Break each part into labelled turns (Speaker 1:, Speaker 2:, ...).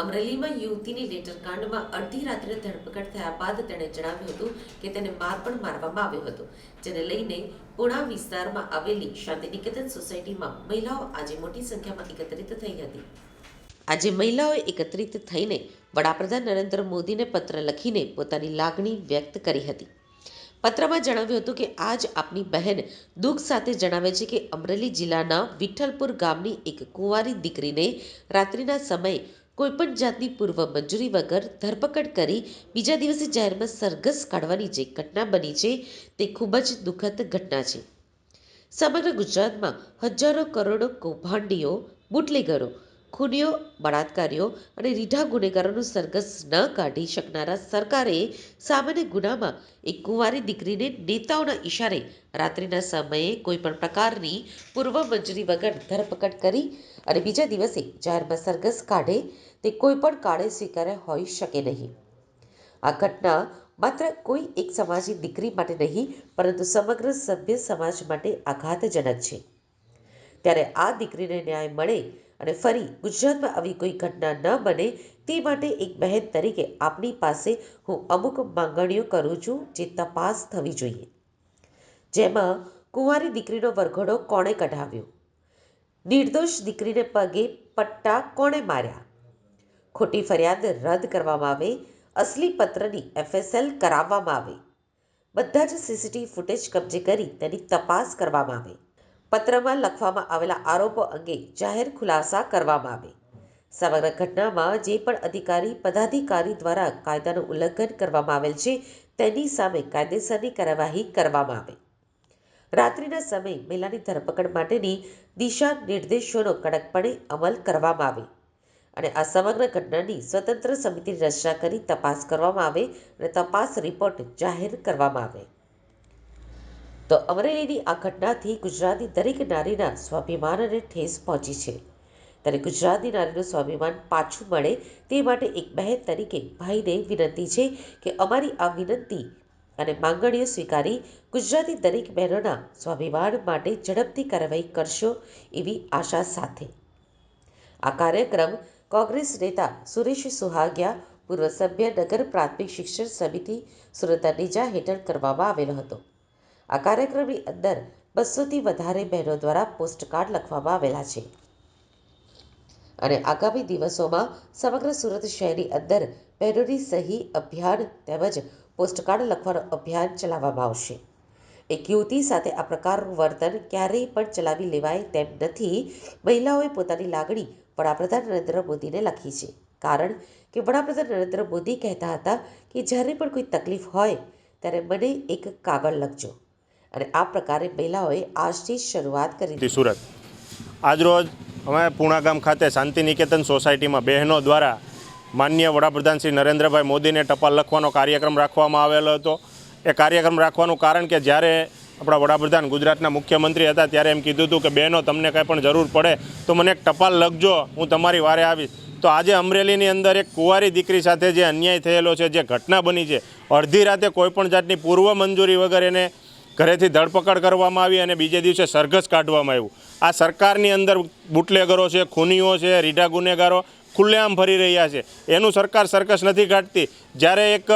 Speaker 1: અમરેલીમાં યુવતીની લેટરકાંડમાં અડધી રાત્રે ધરપકડ થયા બાદ તેણે જણાવ્યું હતું કે તેને માર પણ મારવામાં આવ્યો હતો, જેને લઈને પુણા વિસ્તારમાં આવેલી શાંતિનિકેતન સોસાયટીમાં મહિલાઓ આજે મોટી સંખ્યામાં એકત્રિત થઈ હતી. આજે મહિલાઓએ એકત્રિત થઈને વડાપ્રધાન નરેન્દ્ર મોદીને પત્ર લખીને પોતાની લાગણી વ્યક્ત કરી હતી. પત્રમાં જણાવ્યું હતું કે આજ આપની બહેન દુઃખ સાથે જણાવે છે કે અમરેલી જિલ્લાના વિઠ્ઠલપુર ગામની એક કુંવારી દીકરીને રાત્રિના સમયે કોઈપણ જાતની પૂર્વ મંજૂરી વગર ધરપકડ કરી બીજા દિવસે જાહેરમાં સરઘસ કાઢવાની જે ઘટના બની છે તે ખૂબ જ દુઃખદ ઘટના છે. સમગ્ર ગુજરાતમાં હજારો કરોડો કૌભાંડીઓ, બુટલેગરો ખૂનીઓ, બળાત્કારીઓ અને રીઢા ગુનેગારોનું સરઘસ ન કાઢી શકનારા સરકારે સામાન્ય ગુનામાં એક કુંવારી દીકરીને નેતાઓના ઈશારે રાત્રિના સમયે કોઈપણ પ્રકારની પૂર્વ મંજૂરી વગર ધરપકડ કરી અને બીજા દિવસે જાહેરમાં સરઘસ કાઢે તે કોઈપણ કાળે સ્વીકાર્ય હોઈ શકે નહીં. આ ઘટના માત્ર કોઈ એક સમાજની દીકરી માટે નહીં, પરંતુ સમગ્ર સભ્ય સમાજ માટે આઘાતજનક છે. ત્યારે આ દીકરીને ન્યાય મળે અને ફરી ગુજરાતમાં આવી કોઈ ઘટના ન બને તે માટે એક બહેન તરીકે આપની પાસે હું અમુક માંગણીઓ કરું છું જે તપાસ થવી જોઈએ. જેમાં કુંવારી દીકરીનો વરઘોડો કોણે કઢાવ્યો? નિર્દોષ દીકરીને પગે પટ્ટા કોણે માર્યા? ખોટી ફરિયાદ રદ કરવામાં આવે, અસલી પત્રની એફએસએલ કરાવવામાં આવે. બધા જ સીસીટીવી ફૂટેજ કબજે કરી તેની તપાસ કરવામાં આવે. પત્રમાં લખવામાં આવેલા આરોપો અંગે જાહેર ખુલાસા કરવામાં આવે. સમગ્ર ઘટનામાં જે પણ અધિકારી, પદાધિકારી દ્વારા કાયદાનું ઉલ્લંઘન કરવામાં આવેલ છે, તેની સામે કાયદેસરની કાર્યવાહી કરવામાં આવે. રાત્રિના સમયે મહિલાની ધરપકડ માટેની દિશા નિર્દેશોનો કડકપણે અમલ કરવામાં આવે અને આ સમગ્ર ઘટનાની સ્વતંત્ર સમિતિની રચના કરી તપાસ કરવામાં આવે અને તપાસ રિપોર્ટ જાહેર કરવામાં આવે. તો અમરેલીની આ ઘટનાથી ગુજરાતની દરેક નારીના સ્વાભિમાનને ઠેસ પહોંચી છે. ત્યારે ગુજરાતની નારીનું સ્વાભિમાન પાછું મળે તે માટે એક બહેન તરીકે ભાઈને વિનંતી છે કે અમારી આ વિનંતી અને માંગણીઓ સ્વીકારી ગુજરાતી દરેક બહેનોના સ્વાભિમાન માટે ઝડપથી કાર્યવાહી કરશો એવી આશા સાથે. આ કાર્યક્રમ કોંગ્રેસ નેતા સુરેશ સુહાગિયા, પૂર્વ સભ્ય નગર પ્રાથમિક શિક્ષણ સમિતિ સુરત નીજા હેઠળ કરવામાં આવેલો હતો. આ કાર્યક્રમની અંદર બસોથી વધારે બહેનો દ્વારા પોસ્ટકાર્ડ લખવામાં આવેલા છે. અને આગામી દિવસોમાં સમગ્ર સુરત શહેરની અંદર બહેનોની સહી અભિયાન તેમજ પોસ્ટકાર્ડ લખવાનું અભિયાન ચલાવવામાં આવશે. એક યુવતી સાથે આ પ્રકારનું વર્તન ક્યારેય પણ ચલાવી લેવાય તેમ નથી. મહિલાઓએ પોતાની લાગણી વડાપ્રધાન નરેન્દ્ર મોદીને લખી છે. કારણ કે વડાપ્રધાન નરેન્દ્ર મોદી કહેતા હતા કે જ્યારે પણ કોઈ તકલીફ હોય, ત્યારે મને એક કાગળ લખજો. અને આ પ્રકારે મહિલાઓએ આજથી શરૂઆત કરી
Speaker 2: હતી સુરત. આજરોજ અમે પૂણા ગામ ખાતે શાંતિ નિકેતન સોસાયટીમાં બહેનો દ્વારા માન્ય વડાપ્રધાન શ્રી નરેન્દ્રભાઈ મોદીને ટપાલ લખવાનો કાર્યક્રમ રાખવામાં આવેલો હતો. એ કાર્યક્રમ રાખવાનું કારણ કે જ્યારે આપણા વડાપ્રધાન ગુજરાતના મુખ્યમંત્રી હતા ત્યારે એમ કીધું હતું કે, બહેનો, તમને કંઈ પણ જરૂર પડે તો મને એક ટપાલ લખજો, હું તમારી વારે આવીશ. તો આજે અમરેલીની અંદર એક કુંવારી દીકરી સાથે જે અન્યાય થયેલો છે, જે ઘટના બની છે, અડધી રાતે કોઈપણ જાતની પૂર્વ મંજૂરી વગર એને ઘરેથી ધરપકડ કરવામાં આવી અને બીજે દિવસે સરઘસ કાઢવામાં આવ્યું. આ સરકારની અંદર બુટલેગરો છે, ખૂનીઓ છે, રીઢા ગુનેગારો ખુલ્લેઆમ ફરી રહ્યા છે. એનું સરકાર સરકસ નથી કાઢતી. જ્યારે એક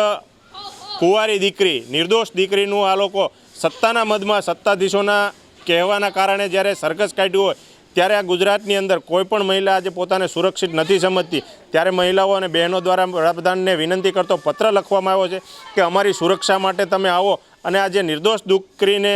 Speaker 2: કુંવારી દીકરી, નિર્દોષ દીકરીનું આ લોકો સત્તાના મદમાં સત્તાધીશોના કહેવાના કારણે જ્યારે સરઘસ કાઢ્યું હોય ત્યારે આ ગુજરાતની અંદર કોઈ પણ મહિલા આજે પોતાને સુરક્ષિત નથી સમજતી. ત્યારે મહિલાઓ અને બહેનો દ્વારા વડાપ્રધાનને વિનંતી કરતો પત્ર લખવામાં આવ્યો છે કે અમારી સુરક્ષા માટે તમે આવો અને આ જે નિર્દોષ દીકરીને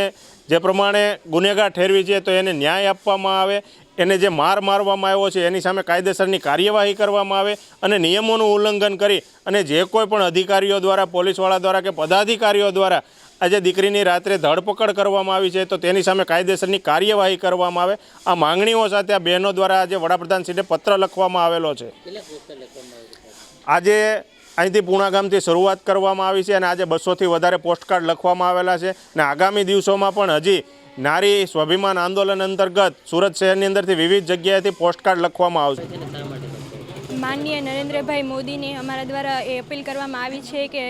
Speaker 2: જે પ્રમાણે ગુનેગાર ઠેરવી છે તો એને ન્યાય આપવામાં આવે, એને જે માર મારવામાં આવ્યો છે એની સામે કાયદેસરની કાર્યવાહી કરવામાં આવે અને નિયમોનું ઉલ્લંઘન કરી અને જે કોઈ પણ અધિકારીઓ દ્વારા, પોલીસવાળા દ્વારા કે પદાધિકારીઓ દ્વારા આજે દીકરીની રાત્રે ધરપકડ કરવામાં આવી છે, તો તેની સામે કાયદેસરની કાર્યવાહી કરવામાં આવે. આ માંગણીઓ સાથે આ બહેનો દ્વારા આજે વડાપ્રધાનશ્રીને પત્ર લખવામાં આવેલો છે. આજે અહીંથી પૂણા શરૂઆત કરવામાં આવી છે અને આજે બસોથી વધારે પોસ્ટકાર્ડ લખવામાં આવેલા છે અને આગામી દિવસોમાં પણ હજી નારી સ્વાભિમાન આંદોલન અંતર્ગત સુરત શહેરની અંદરથી વિવિધ જગ્યાએથી પોસ્ટકાર્ડ લખવામાં આવશે.
Speaker 3: માનનીય નરેન્દ્રભાઈ મોદીને અમારા દ્વારા એ અપીલ કરવામાં આવી છે કે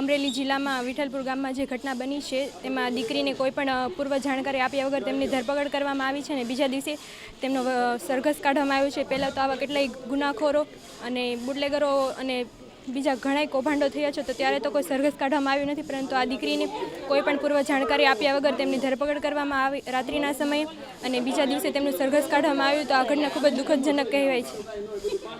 Speaker 3: અમરેલી જિલ્લામાં વિઠ્ઠલપુર ગામમાં જે ઘટના બની છે, તેમાં દીકરીને કોઈ પણ પૂર્વ જાણકારી આપ્યા વગર તેમની ધરપકડ કરવામાં આવી છે અને બીજા દિવસે તેમનો સરઘસ કાઢવામાં આવ્યો છે. પહેલાં તો આવા કેટલાય ગુનાખોરો અને બુટલેગરો અને બીજા ઘણાય કૌભાંડો થયા છે, તો ત્યારે તો કોઈ સરઘસ કાઢવામાં આવ્યું નથી, પરંતુ આ દીકરીને કોઈ પણ પૂર્વ જાણકારી આપ્યા વગર તેમની ધરપકડ કરવામાં આવી રાત્રિના સમયે અને બીજા દિવસે તેમનું સરઘસ કાઢવામાં આવ્યું, તો આ ઘટના ખૂબ જ દુઃખદજનક કહેવાય છે.